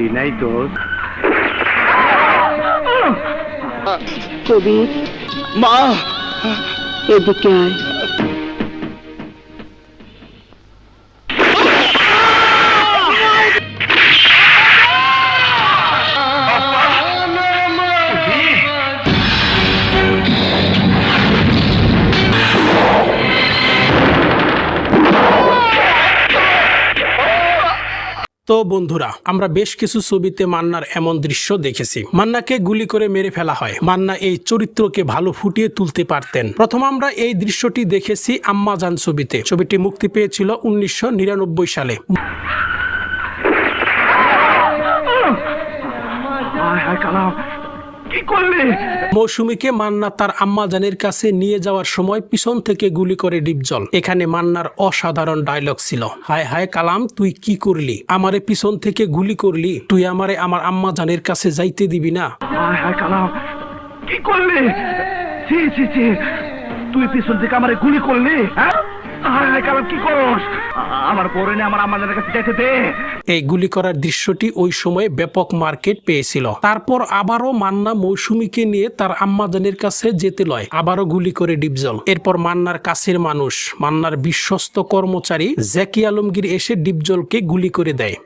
করি নাই তো কবির মা এদিকে আয় তো বন্ধুরা, আমরা বেশ কিছু ছবিতে মান্নার এমন দৃশ্য দেখেছি। মান্নাকে গুলি করে মেরে ফেলা হয়। মান্না এই চরিত্রকে ভালো ফুটিয়ে তুলতে পারতেন। প্রথম আমরা এই দৃশ্যটি দেখেছি আম্মাজান ছবিতে। ছবিটি মুক্তি পেয়েছিল উনিশশো নিরানব্বই সালে। কি করলি? মৌসুমীকে মান্না তার আম্মাজানের কাছে নিয়ে যাওয়ার সময় পিছন থেকে গুলি করে ডিপজল। এখানে মান্নার অসাধারণ ডায়লগ ছিল। হায় হায় কালাম তুই কি করলি? আমারে পিছন থেকে গুলি করলি? তুই আমারে আমার আম্মাজানের কাছে যাইতে দিবি না? হায় হায় কালাম কি করলি? ছি ছি ছি। তুই পিছন থেকে আমারে গুলি করলি হ্যাঁ? কালাম কি করস? আমার পরে আমার আমাদের কাছে যেতে দে। এই গুলি করার দৃশ্যটি ওই সময়ে ব্যাপক মার্কেট পেয়েছিল। তারপর আবারও মান্না মৌসুমীকে নিয়ে তার আম্মাজানের কাছে যেতে লয়। আবারও গুলি করে ডিপজল। এরপর মান্নার কাছের মানুষ মান্নার বিশ্বস্ত কর্মচারী জ্যাকি আলমগীর এসে ডিপজলকে গুলি করে দেয়।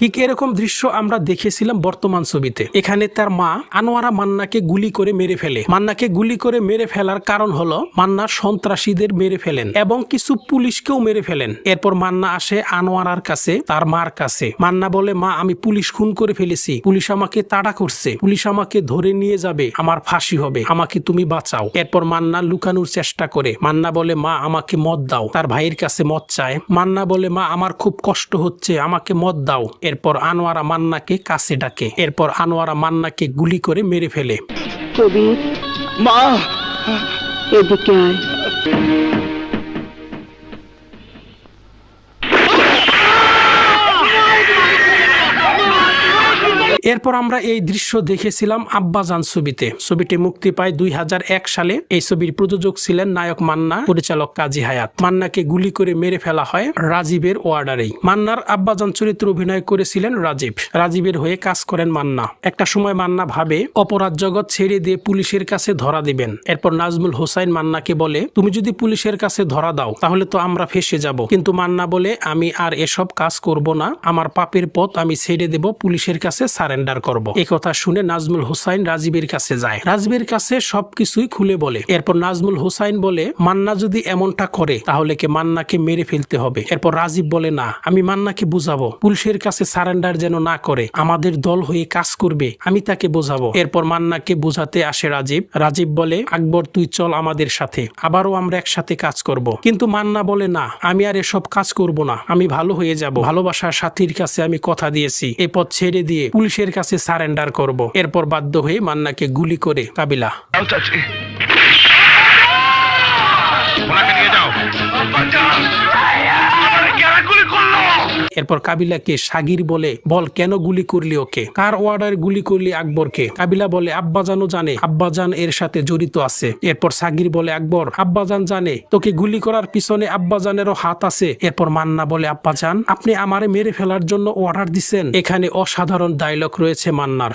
ঠিক এরকম দৃশ্য আমরা দেখেছিলাম বর্তমান ছবিতে। এখানে তার মা আনোয়ারা মান্নাকে গুলি করে মেরে ফেলে। মান্নাকে গুলি করে মেরে ফেলার কারণ হলো, মান্না সন্ত্রাসীদের মেরে ফেলেন এবং কিছু পুলিশকেও মেরে ফেলেন। এরপর মান্না আসে আনোয়ারার কাছে, তার মার কাছে। মান্না বলে, মা, আমি পুলিশ খুন করে ফেলেছি। পুলিশ আমাকে তাড়া করছে। পুলিশ আমাকে ধরে নিয়ে যাবে। আমার ফাঁসি হবে। আমাকে তুমি বাঁচাও। এরপর মান্না লুকানোর চেষ্টা করে। মান্না বলে, মা, আমাকে মদ দাও। তার ভাইয়ের কাছে মদ চায়। মান্না বলে, মা, আমার খুব কষ্ট হচ্ছে। আমাকে মদ দাও। এরপর আনোয়ারা মান্নাকে কাছে ডাকে। এরপর আনোয়ারা মান্নাকে গুলি করে মেরে ফেলে। কবির মা, এদিকে আয়। এরপর আমরা এই দৃশ্য দেখেছিলাম আব্বাজান ছবিতে। ছবিটি মুক্তি পায় দুই হাজার এক সালে। এই ছবির প্রযোজক ছিলেন নায়ক মান্না, পরিচালক কাজী হায়াত। মান্নাকে গুলি করে মেরে ফেলা হয় রাজীবের ওয়ার্ডারেই। মান্নার আব্বাজান চরিত্র অভিনয় করেছিলেন রাজীব। রাজীবের হয়ে কাজ করেন মান্না। একটা সময় মান্না ভাবে, অপরাধ জগৎ ছেড়ে দিয়ে পুলিশের কাছে ধরা দিবেন। এরপর নাজমুল হোসাইন মান্নাকে বলে, তুমি যদি পুলিশের কাছে ধরা দাও, তাহলে তো আমরা ফেসে যাব। কিন্তু মান্না বলে, আমি আর এসব কাজ করব না। আমার পাপের পথ আমি ছেড়ে দেব পুলিশের কাছে সারেন্ডার করব। এই কথা শুনে নাজমুল হোসাইন রাজীবের কাছে যায়। রাজীবের কাছে সবকিছুই খুলে বলে। এরপর নাজমুল হোসাইন বলে, মান্না যদি এমনটা করে, তাহলে কি মান্নাকে মেরে ফেলতে হবে। এরপর রাজীব বলে, না, আমি মান্নাকে বুঝাবো। পুলিশের কাছে সারেন্ডার যেন না করে, আমাদের দল হয়ে কাজ করবে, আমি তাকে বোঝাবো। এরপর মান্নাকে বোঝাতে আসে রাজীব। রাজীব বলে, আকবর, তুই চল আমাদের সাথে। আবারও আমরা একসাথে কাজ করব। কিন্তু মান্না বলে, না, আমি আর এসব কাজ করব না। আমি ভালো হয়ে যাব। ভালোবাসার সাথীর কাছে আমি কথা দিয়েছি। এ পথ ছেড়ে দিয়ে পুলিশের কাছে সারেন্ডার করব। এরপর বাধ্য হয়ে মান্নাকে গুলি করে কাবিলা। এরপর কাবিলাকে সাগির বলে, বল, কেন গুলি করলি ওকে? কার অর্ডার গুলি করলি আকবরকে? কাবিলা বলে, আব্বাজানও জানে, আব্বাজান এর সাথে জড়িত আছে। এরপর সাগির বলে, আকবর, আব্বাজান জানে, তোকে গুলি করার পিছনে আব্বাজানেরও হাত আছে। এরপর মান্না বলে, আব্বাজান, আপনি আমারে মেরে ফেলার জন্য অর্ডার দিছেন? এখানে অসাধারণ ডায়লগ রয়েছে মান্নার।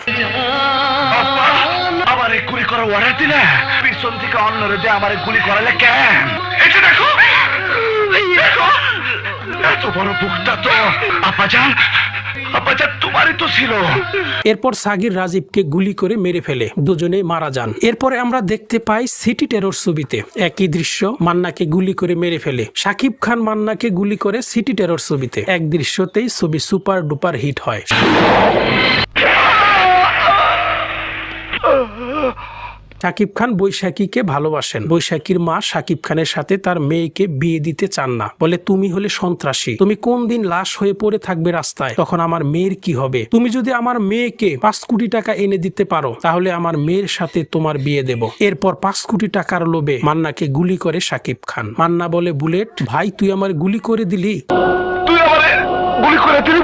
পিছন থেকে অন্যরে যে আমারে গুলি করালে কেন? এটা দেখো দেখো। এরপর সাগির রাজীবকে গুলি করে মেরে ফেলে, দুজনেই মারা যান। এরপরে আমরা দেখতে পাই সিটি টেরর ছবিতে। একই দৃশ্য মান্নাকে গুলি করে মেরে ফেলে। শাকিব খান মান্নাকে গুলি করে সিটি টেরর ছবিতে। এক দৃশ্যতেই ছবি সুপার ডুপার হিট হয়। শাকিব খান বৈশাখীকে ভালোবাসেন। বৈশাখীর মা শাকিব খানের সাথে তার মেয়েকে বিয়ে দিতে চান না। বলে, তুমি হলে সন্ত্রাসী। তুমি কোন দিন লাশ হয়ে পড়ে থাকবে রাস্তায়? তখন আমার মেয়ের কি হবে? তুমি যদি আমার মেয়েকে পাঁচ কোটি টাকা এনে দিতে পারো, তাহলে আমার মেয়ের সাথে তোমার বিয়ে দেব। এরপর পাঁচ কোটি টাকার লোভে মান্নাকে গুলি করে শাকিব খান। মান্না বলে, বুলেট, ভাই, তুই আমার গুলি করে দিলি? গুলি করে তিনি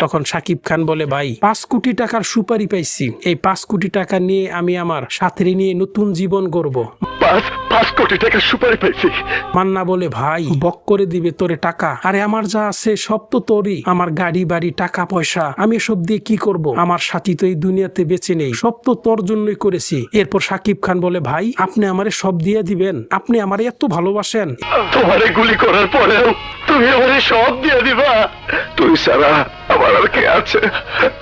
তখন সাকিব খান বলে, ভাই, পাঁচ কোটি টাকার সুপারি পাইছি। এই পাঁচ কোটি টাকা নিয়ে আমি আমার সাথে নিয়ে নতুন জীবন গড়ব। পাঁচ পাঁচ কোটি টাকা সুপারি পাইছি। মান্না বলে ভাই বক করে দিবে তোরে টাকা। আরে আমার যা আছে সব তো তোরই। আমার গাড়ি বাড়ি টাকা পয়সা। আমি সব দিয়ে কি করব? আমার সাথী তো এই দুনিয়াতে বেঁচে নেই। সব তো তোর জন্যই করেছি। এরপর সাকিব খান বলে ভাই আপনি আমারে সব দিয়ে দিবেন। আপনি আমারে এত ভালোবাসেন। তোমারে গুলি করার পরেও তুমি আমারে সব দিয়ে দিবা। তুই সারা আমার আর কে আছে?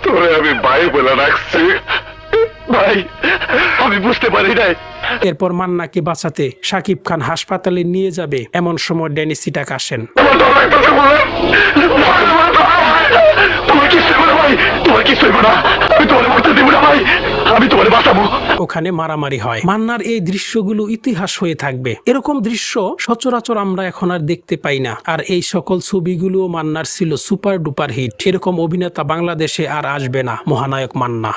তোরে আমি ভাই বলে রাখছি। ভাই আমি বুঝতে পারি নাই। এরপর মান্নাকে বাঁচাতে সাকিব খান হাসপাতালে নিয়ে যাবে এমন সময় ড্যানি সিটাক আসেন। ওখানে মারামারি হয়। মান্নার এই দৃশ্যগুলো ইতিহাস হয়ে থাকবে। এরকম দৃশ্য সচরাচর আমরা এখন আর দেখতে পাই না। আর এই সকল ছবিগুলো মান্নার ছিল সুপার ডুপার হিট। এরকম অভিনেতা বাংলাদেশে আর আসবে না মহানায়ক মান্না।